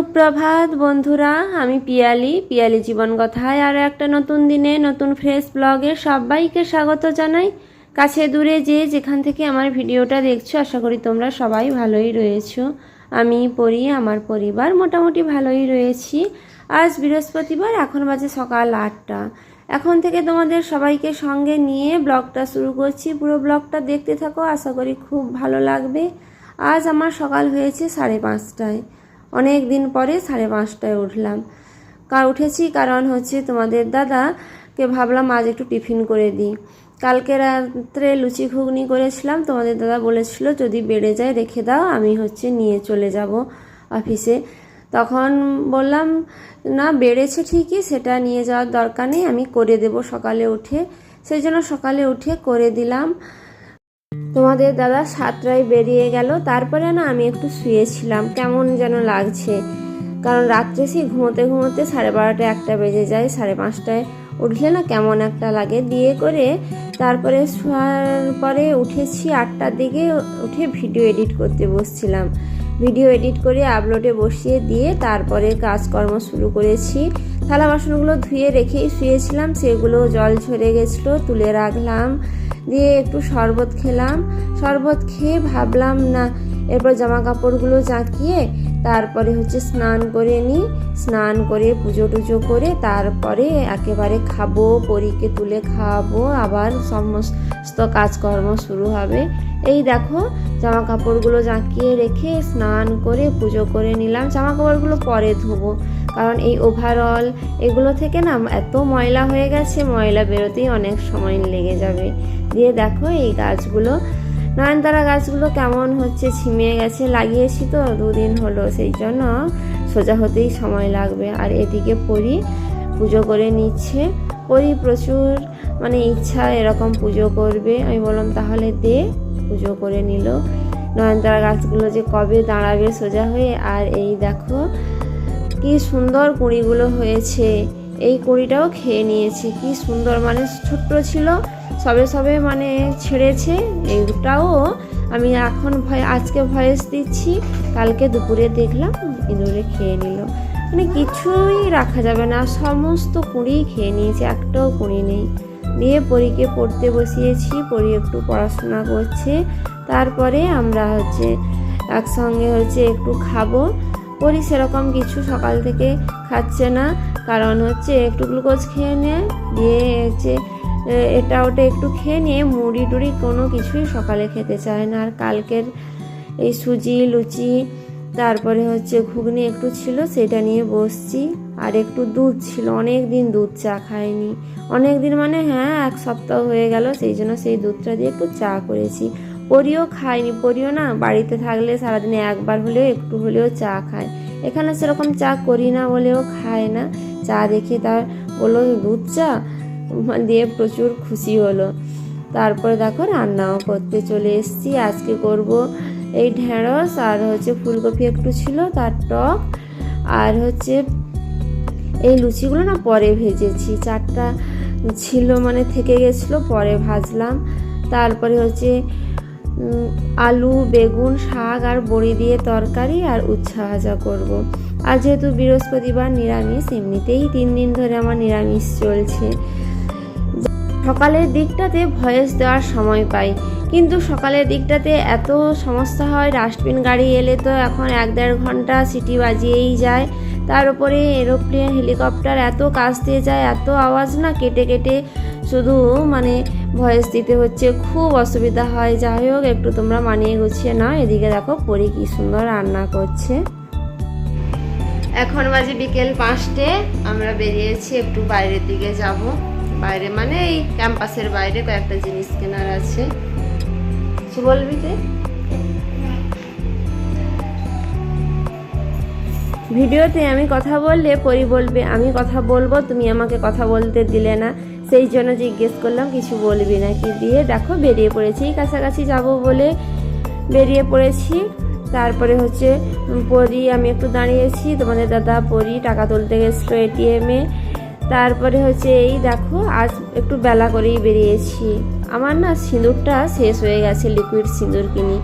সুপ্রভাত, বন্ধুরা। আমি পিয়ালি পিয়ালি জীবন কথায় আরও একটা নতুন দিনে, নতুন ফ্রেশ ব্লগে সবাইকে স্বাগত জানাই। কাছে দূরে যে যেখান থেকে আমার ভিডিওটা দেখছ, আশা করি তোমরা সবাই ভালোই রয়েছো। আমি পড়ি আমার পরিবার মোটামুটি ভালোই রয়েছি। আজ বৃহস্পতিবার, এখন বাজে সকাল আটটা। এখন থেকে তোমাদের সবাইকে সঙ্গে নিয়ে ব্লগটা শুরু করছি। পুরো ব্লগটা দেখতে থাকো, আশা করি খুব ভালো লাগবে। আজ আমার সকাল হয়েছে সাড়ে পাঁচটায়। অনেক দিন পরে সাড়ে পাঁচটায় উঠলাম। কার উঠেছি কারণ হচ্ছে তোমাদের দাদাকে ভাবলাম আজ একটু টিফিন করে দিই। কালকে রাত্রে লুচি ঘুগনি করেছিলাম, তোমাদের দাদা বলেছিল যদি বেড়ে যায় রেখে দাও, আমি হচ্ছে নিয়ে চলে যাব অফিসে। তখন বললাম, না, বেড়েছে ঠিকই, সেটা নিয়ে যাওয়ার দরকার নেই, আমি করে দেব সকালে উঠে। সেই জন্য সকালে উঠে করে দিলাম। তোমাদের দাদা সাতটায় বেরিয়ে গেল। তারপরে না আমি একটু শুয়েছিলাম। কেমন যেন লাগছে। কারণ রাত্রে সেই ঘুমোতে ঘুমোতে সাড়ে বারোটা একটা বেজে যায়, সাড়ে পাঁচটায় উঠলে না কেমন একটা লাগে। দিয়ে করে তারপরে শোয়ার পরে উঠেছি আটটার দিকে, উঠে ভিডিও এডিট করতে বসছিলাম। ভিডিও এডিট করে আপলোডে বসিয়ে দিয়ে তারপরে কাজকর্ম শুরু করেছি। থালা বাসনগুলো ধুয়ে রেখেই শুয়েছিলাম। সেগুলো জল ঝরে গেছিল, তুলে রাখলাম। দিয়ে একটু শরবত খেলাম। শরবত খেয়ে ভাবলাম না এরপর জামা কাপড়গুলো জাঁকিয়ে তারপরে হচ্ছে স্নান করে নিই স্নান করে, পুজো টুজো করে তারপরে একেবারে খাব, পরীকে তুলে খাওয়াবো আবার সমস্ত কাজকর্ম শুরু হবে। এই দেখো জামা কাপড়গুলো জাঁকিয়ে রেখে স্নান করে, পুজো করে নিলাম। জামা কাপড়গুলো পরে ধোবো, কারণ এই ওভারঅল এগুলো থেকে না এত ময়লা হয়ে গেছে, ময়লা বেরোতেই অনেক সময় লেগে যাবে। দিয়ে দেখো এই গাছগুলো নয়নতারা গাছগুলো কেমন হচ্ছে? ছিমিয়ে গেছে, লাগিয়েছি তো, দুদিন হলো, সেই জন্য সোজা হতেই সময় লাগবে। আর এদিকে পরি পুজো করে নিচ্ছে। পরি প্রচুর মানে ইচ্ছা এরকম পুজো করবে। আমি বললাম, তাহলে দে। পুজো করে নিল। নয়নতারা গাছগুলো যে কবে দাঁড়াবে সোজা হয়ে, আর এই দেখো, কি সুন্দর কুঁড়িগুলো হয়েছে। এই কুঁড়িটাও খেয়ে নিয়েছে। কি সুন্দর মানে ছোট্ট ছিল, সবে সবে মানে ছেড়েছে। এইটাও আমি এখন ভয়, আজকে ভয়েস দিচ্ছি, কালকে দুপুরে দেখলাম ইঁদুরে খেয়ে নিল। মানে কিছুই রাখা যাবে না, সমস্ত কুঁড়ি খেয়ে নিয়েছে, একটাও কুঁড়ি নেই। দিয়ে পরীকে পড়তে বসিয়েছি, পরী একটু পড়াশোনা করছে, তারপরে আমরা হচ্ছে একসঙ্গে হচ্ছে একটু খাব। পরি সেরকম কিছু সকাল থেকে খাচ্ছে না কারণ হচ্ছে একটু গ্লুকোজ খেয়ে নেয় দিয়ে হচ্ছে এটা ওটা একটু খেয়ে নিয়ে মুড়ি টুড়ি কোনো কিছুই সকালে খেতে চায় না। আর কালকের এই সুজি, লুচি, তারপরে হচ্ছে ঘুগনি একটু ছিল, সেটা নিয়ে বসছি। আর একটু দুধ ছিল অনেক দিন দুধ চা খায়নি অনেক দিন মানে হ্যাঁ এক সপ্তাহ হয়ে গেল, সেই জন্য সেই দুধটা দিয়ে একটু চা করেছি। পরিও খায়নি পরিও না বাড়িতে থাকলে সারাদিনে একবার হলেও, একটু হলেও চা খায়। এখানে সেরকম চা করি না বলেও খায় না। চা দেখে তার বলল দুধ চা দিয়ে প্রচুর খুশি হলো। তারপরে দেখো রান্নাও করতে চলে এসেছি। আজকে করব এই ঢেঁড়স, আর হচ্ছে ফুলকপি একটু ছিল, তার টক, আর হচ্ছে এই লুচিগুলো না পরে ভেজেছি। চারটা ছিল মানে থেকে গেছিল, পরে ভাজলাম। তারপরে হচ্ছে আলু, বেগুন, শাক আর বড়ি দিয়ে তরকারি আর উচ্ছা ভাজা করব। আর যেহেতু বৃহস্পতিবার নিরামিষ, এমনিতেই তিন দিন ধরে আমার নিরামিষ চলছে সকালের দিকটাতে ভয়েস দেওয়ার সময় পাই, কিন্তু সকালের দিকটাতে এত সমস্যা হয়, ডাস্টবিন গাড়ি এলে তো এখন এক দেড় ঘণ্টা সিটি বাজিয়েই যায় তার উপরে এরোপ্লেন হেলিকপ্টার এত কাজ দিয়ে যায়, এত আওয়াজ না কেটে কেটে শুধু মানে ভয়েস দিতে হচ্ছে। খুব অসুবিধা হয়। যাই হোক, একটু তোমরা মানিয়ে গুছিয়ে নাও। এদিকে দেখো, পরি কি সুন্দর রান্না করছে। এখন বাজে বিকেল পাঁচটে। আমরা বেরিয়েছি, একটু বাইরের দিকে যাব। বাইরে মানে এই ক্যাম্পাসের বাইরে কয়েকটা জিনিস কেনার আছে। কিছু বলবি তে ভিডিওতে আমি কথা বললে পরি বলবে, আমি কথা বলব, তুমি আমাকে কথা বলতে দিলে না। সেই জন্য জিজ্ঞেস করলাম, কিছু বলবি না কি দিয়ে দেখো বেরিয়ে পড়েছি। কাছাকাছি যাব বলে বেরিয়ে পড়েছি। তারপরে হচ্ছে পরি, আমি একটু দাঁড়িয়েছি। তোমাদের দাদা, পরি টাকা তুলতে গেছিল এটিএমে তারপরে হচ্ছে এই দেখো, আজ একটু বেলা করেই বেরিয়েছি। আমার না সিঁদুরটা শেষ হয়ে গেছে লিকুইড সিঁদুর কিনি।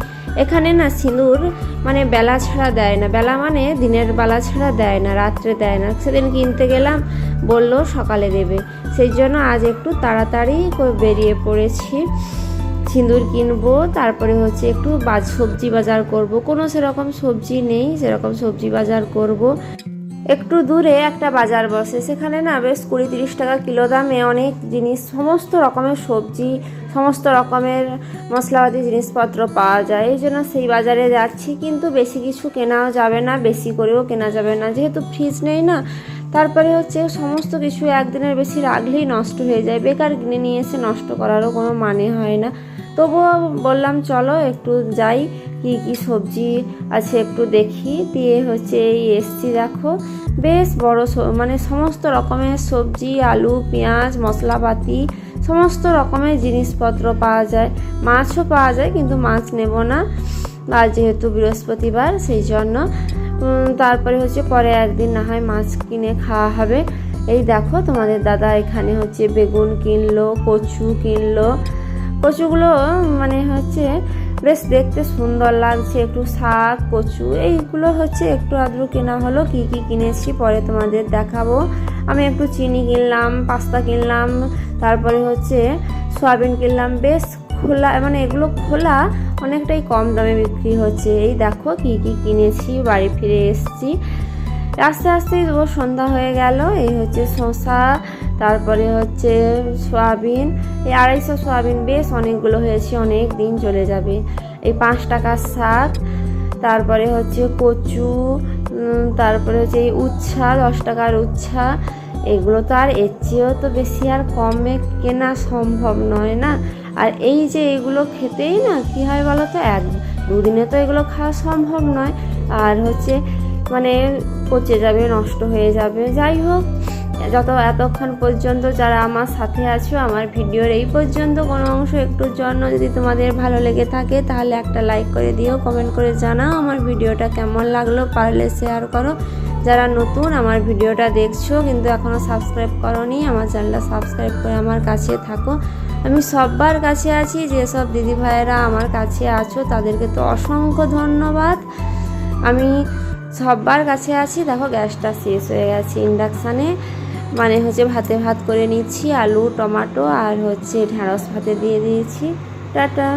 এখানে না সিঁদুর মানে বেলা ছাড়া দেয় না। বেলা মানে দিনের বেলা ছাড়া দেয় না, রাত্রে দেয় না। সেদিন কিনতে গেলাম, বলল সকালে দেবে। সেই জন্য আজ একটু তাড়াতাড়ি বেরিয়ে পড়েছি। সিঁদুর কিনবো, তারপরে হচ্ছে একটু বাজ সবজি বাজার করব। কোনো সেরকম সবজি নেই, সেরকম সবজি বাজার করব। একটু দূরে একটা বাজার বসে। সেখানে না বেশ কুড়ি তিরিশ টাকা কিলো দামে অনেক জিনিস, সমস্ত রকমের সবজি, সমস্ত রকমের মশলাপাতি জিনিসপত্র পাওয়া যায়। এই জন্য সেই বাজারে যাচ্ছি, কিন্তু বেশি কিছু কেনাও যাবে না, বেশি করেও কেনা যাবে না। যেহেতু ফ্রিজ নেই না তারপরে হচ্ছে সমস্ত কিছু একদিনের বেশি রাখলেই নষ্ট হয়ে যায়। বেকার কিনে নিয়ে এসে নষ্ট করারও কোনো মানে হয় না। তবুও বললাম, চলো একটু যাই, কি কি সবজি আছে একটু দেখি। দিয়ে হচ্ছে এই এসছি, দেখো। বেশ বড় মানে সমস্ত রকমের সবজি, আলু, পেঁয়াজ, মশলাপাতি, সমস্ত রকমের জিনিসপত্র পাওয়া যায়। মাছও পাওয়া যায়, কিন্তু মাছ নেব না। আর যেহেতু বৃহস্পতিবার, সেই জন্য তারপরে হচ্ছে পরে একদিন না হয় মাছ কিনে খাওয়া হবে। এই দেখো তোমাদের দাদা এখানে হচ্ছে বেগুন কিনলো, কচু কিনলো। কচুগুলো মানে হচ্ছে বেশ দেখতে সুন্দর লাগছে, একটু শাক, কচু, এইগুলো হচ্ছে একটু আদ্র কেনা হলো, কি কি কিনেছি পরে তোমাদের দেখাবো। আমি একটু চিনি কিনলাম, পাস্তা কিনলাম, তারপরে হচ্ছে সয়াবিন কিনলাম, বেশ খোলা মানে এগুলো খোলা অনেকটাই কম দামে বিক্রি হচ্ছে। এই দেখো কি কি কিনেছি, বাড়ি ফিরে এসেছি। আস্তে আস্তে ও সন্ধ্যা হয়ে গেল, এই হচ্ছে শসা, তারপরে হচ্ছে সয়াবিন। এই আড়াইশো সয়াবিন বেশ অনেকগুলো হয়েছে, অনেক দিন চলে যাবে। এই পাঁচ টাকার শাক, তারপরে হচ্ছে কচু তারপরে হচ্ছে এই উচ্ছা, দশ টাকার উচ্ছা। এগুলো তো আর এর চেয়েও তো বেশি আর কমে কেনা সম্ভব নয় না? আর এই যে এগুলো খেতেই না কী হয় বলো তো, এক দুদিনে তো এগুলো খাওয়া সম্ভব নয়। আর হচ্ছে মানে পচে যাবে, নষ্ট হয়ে যাবে। যাই হোক, যত এতক্ষণ পর্যন্ত যারা আমার সাথে আছো, আমার ভিডিওর এই পর্যন্ত কোনো অংশ একটুর জন্য যদি তোমাদের ভালো লেগে থাকে, তাহলে একটা লাইক করে দিও কমেন্ট করে জানাও আমার ভিডিওটা কেমন লাগল, পারলে শেয়ার করো। যারা নতুন আমার ভিডিওটা দেখছ, কিন্তু এখনও সাবস্ক্রাইব করনি, আমার চ্যানেলটা সাবস্ক্রাইব করে আমার কাছে থাকো। আমি সববার কাছে আছি যেসব দিদি ভাইয়েরা আমার কাছে আছো, তাদেরকে তো অসংখ্য ধন্যবাদ। আমি সববার কাছে আছি, দেখো গ্যাসটা শেষ হয়ে গেছে ইন্ডাকশানে মানে হচ্ছে ভাতে ভাত করে নিচ্ছি, আলু, টমাটো আর হচ্ছে ঢ্যাঁড়স ভাতে দিয়ে দিয়েছি। টাটা।